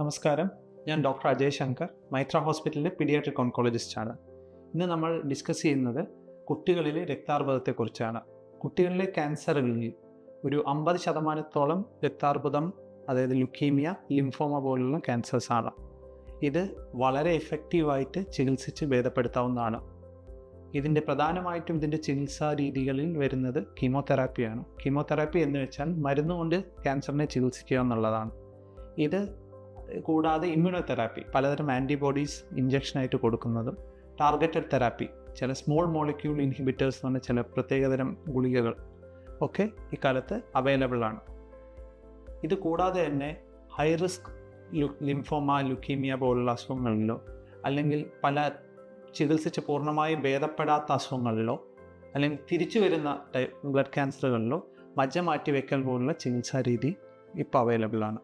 നമസ്കാരം. ഞാൻ ഡോക്ടർ അജയ് ശങ്കർ മൈത്ര ഹോസ്പിറ്റലിലെ പീഡിയാട്രിക് ഓൺകോളജിസ്റ്റാണ് ഇന്ന് നമ്മൾ ഡിസ്കസ് ചെയ്യുന്നത് കുട്ടികളിലെ രക്താർബുദത്തെക്കുറിച്ചാണ്. കുട്ടികളിലെ ക്യാൻസറുകളിൽ ഒരു അമ്പത് ശതമാനത്തോളം രക്താർബുദം അതായത് ലുക്കീമിയ ലിംഫോമ പോലുള്ള ക്യാൻസേഴ്സ് ആണ്. ഇത് വളരെ എഫക്റ്റീവായിട്ട് ചികിത്സിച്ച് ഭേദപ്പെടുത്താവുന്നതാണ്. ഇതിന്റെ പ്രധാനമായിട്ടും ഇതിന്റെ ചികിത്സാ രീതികളിൽ വരുന്നത് കീമോതെറാപ്പിയാണ്. കീമോതെറാപ്പി എന്ന് വെച്ചാൽ മരുന്നുകൊണ്ട് ക്യാൻസറിനെ ചികിത്സിക്കുക എന്നുള്ളതാണ്. ഇത് കൂടാതെ ഇമ്മ്യൂണോ തെറാപ്പി പലതരം ആന്റിബോഡീസ് ഇഞ്ചക്ഷനായിട്ട് കൊടുക്കുന്നതും ടാർഗറ്റഡ് തെറാപ്പി ചില സ്മോൾ മോളിക്യൂൾ ഇൻഹിബിറ്റേഴ്സ് എന്ന് പറഞ്ഞ ചില പ്രത്യേകതരം ഗുളികകൾ ഒക്കെ ഇക്കാലത്ത് അവൈലബിൾ ആണ്. ഇത് കൂടാതെ തന്നെ ഹൈ റിസ്ക് ലിംഫോമ ലുക്കീമിയ പോലുള്ള അസുഖങ്ങളിലോ അല്ലെങ്കിൽ പല ചികിത്സിച്ച് പൂർണമായും ഭേദപ്പെടാത്ത അസുഖങ്ങളിലോ അല്ലെങ്കിൽ തിരിച്ചു വരുന്ന ബ്ലഡ് ക്യാൻസറുകളിലോ മജ്ജ മാറ്റിവെക്കൽ പോലുള്ള ചികിത്സാ രീതി ഇപ്പോൾ അവൈലബിൾ ആണ്.